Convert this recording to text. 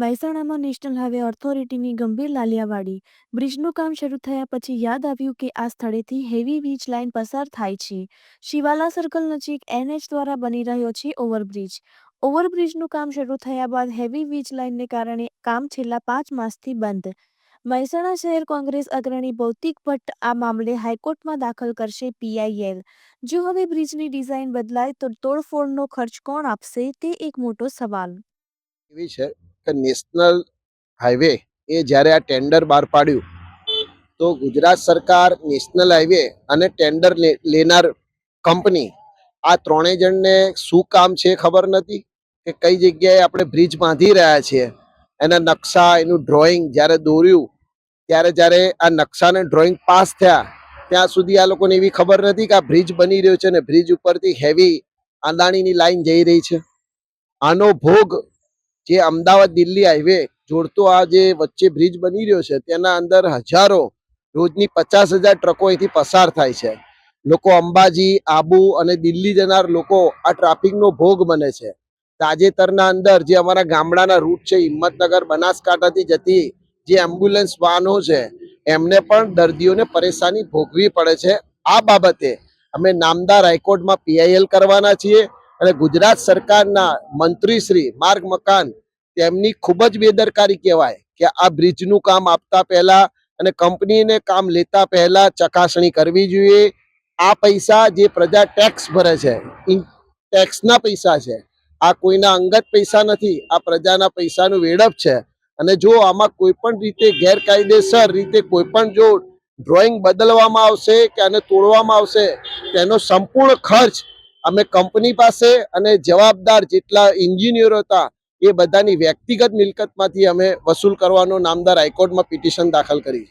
મહેસાણામાં national highway ઓથોરિટીની ગંભીર લાલિયાવાડી. બ્રિજનું કામ શરૂ થયા પછી યાદ આવ્યું કે આ સ્થળેથી હેવી વીજ લાઇન પસાર થાય છે. શિવાલા સર્કલ નજીક એનએચ દ્વારા બની રહ્યો છે ઓવરબ્રિજ. ઓવરબ્રિજનું કામ શરૂ થયા બાદ હેવી વીજ લાઇનને કારણે કામ છેલ્લા પાંચ માસથી બંધ. મહેસાણા શહેર કોંગ્રેસ અગ્રણી ભૌતિક ભટ્ટ આ મામલે હાઈકોર્ટમાં દાખલ કરશે પીઆઈએલ જો હવે બ્રિજની ડિઝાઇન બદલાય તો તોડફોડનો ખર્ચ કોણ આપશે તે એક મોટો સવાલ. એવી છે નેશનલ હાઈવે એ જ્યારે આ ટેન્ડર બહાર પાડ્યું, તો ગુજરાત સરકાર નેશનલ હાઈવે અને ટેન્ડર લેનાર કંપની આ ત્રણેય જણને શું કામ છે ખબર નથી? કે કઈ જગ્યાએ આપણે બ્રિજ બાંધી રહ્યા છીએ, એના નકશા, એનું ડ્રોઈંગ જ્યારે દોર્યું, ત્યારે જ્યારે આ નકશાને ડ્રોઈંગ પાસ થયા, ત્યાં સુધી આ લોકોને એવી ખબર નથી કે આ બ્રિજ બની રહ્યો છે ને બ્રિજ ઉપરથી હેવી અદાણીની લાઈન જઈ રહી છે. આનો ભોગ જે અમદાવાદ દિલ્હી હાઈવે જોડતો આ જે વચ્ચે બ્રિજ બની રહ્યો છે, તેના અંદર હજારો રોજની પચાસ હજાર ટ્રકો અહીંથી પસાર થાય છે. લોકો અંબાજી, આબુ અને દિલ્હી જનાર લોકો આ ટ્રાફિકનો ભોગ બને છે. તાજેતરના અંદર જે અમારા ગામડાના રૂટ છે, હિંમતનગર, બનાસકાંઠાથી જતી જે એમ્બ્યુલન્સ વાહનો છે, એમને પણ દર્દીઓને પરેશાની ભોગવી પડે છે. આ બાબતે અમે નામદાર હાઈકોર્ટમાં પીઆઈએલ કરવાના છીએ. અને ગુજરાત સરકારના મંત્રી શ્રી માર્ગ મકાન તેમની ખૂબ જ બેદરકારી કહેવાય કે આ બ્રિજનું કામ આપતા પહેલા અને કંપનીને કામ લેતા પહેલા ચકાસણી કરવી જોઈએ. આ પૈસા જે પ્રજા ટેક્સ ભરે છે ટેક્સના પૈસા છે, આ કોઈના અંગત પૈસા નથી, આ પ્રજાના પૈસાનું વેડપ છે. અને જો આમાં કોઈ પણ રીતે ગેરકાયદેસર રીતે કોઈ પણ જો ડ્રોઈંગ બદલવામાં આવશે કે આને તોડવામાં આવશે, તેનો સંપૂર્ણ ખર્ચ અમે કંપની પાસે અને જવાબદાર જેટલા એન્જિનિયરો હતા, એ બધાની વ્યક્તિગત મિલકતમાંથી અમે વસૂલ કરવાનો નામદાર હાઈકોર્ટમાં પિટિશન દાખલ કરી